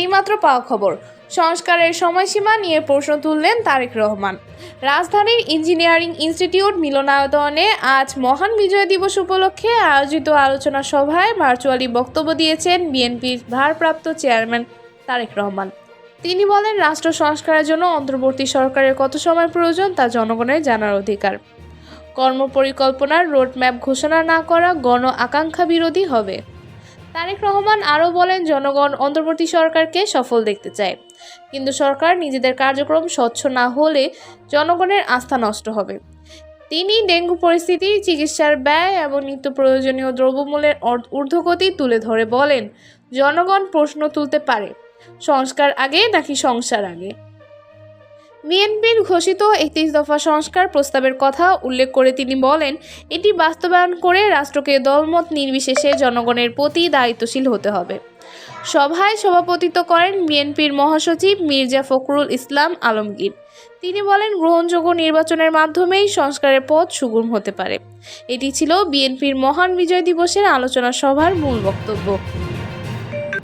এইমাত্র পাওয়া খবর। সংস্কারের সময়সীমা নিয়ে প্রশ্ন তুললেন তারেক রহমান। রাজধানীর ইঞ্জিনিয়ারিং ইনস্টিটিউট মিলনায়তনে আজ মহান বিজয় দিবস উপলক্ষে আয়োজিত আলোচনা সভায় ভার্চুয়ালি বক্তব্য দিয়েছেন বিএনপির ভারপ্রাপ্ত চেয়ারম্যান তারেক রহমান। তিনি বলেন, রাষ্ট্র সংস্কারের জন্য অন্তর্বর্তী সরকারের কত সময় প্রয়োজন তা জনগণের জানার অধিকার। কর্মপরিকল্পনার রোডম্যাপ ঘোষণা না করা গণ আকাঙ্ক্ষা বিরোধী হবে। তারেক রহমান আরও বলেন, জনগণ অন্তর্বর্তী সরকারকে সফল দেখতে চায়। কিন্তু সরকার নিজেদের কার্যক্রম স্বচ্ছ না হলে জনগণের আস্থা নষ্ট হবে। তিনি ডেঙ্গু পরিস্থিতি, চিকিৎসার ব্যয় এবং নিত্য প্রয়োজনীয় দ্রব্যমূল্যের ঊর্ধ্বগতি তুলে ধরে বলেন, জনগণ প্রশ্ন তুলতে পারে। সংস্কার আগে নাকি সংসার আগে? বিএনপির ঘোষিত একত্রিশ দফা সংস্কার প্রস্তাবের কথা উল্লেখ করে তিনি বলেন, এটি বাস্তবায়ন করে রাষ্ট্রকে দলমত নির্বিশেষে জনগণের প্রতি দায়িত্বশীল হতে হবে। সভায় সভাপতিত্ব করেন বিএনপির মহাসচিব মির্জা ফখরুল ইসলাম আলমগীর। তিনি বলেন, গ্রহণযোগ্য নির্বাচনের মাধ্যমেই সংস্কারের পথ সুগম হতে পারে। এটি ছিল বিএনপির মহান বিজয় দিবসের আলোচনা সভার মূল বক্তব্য।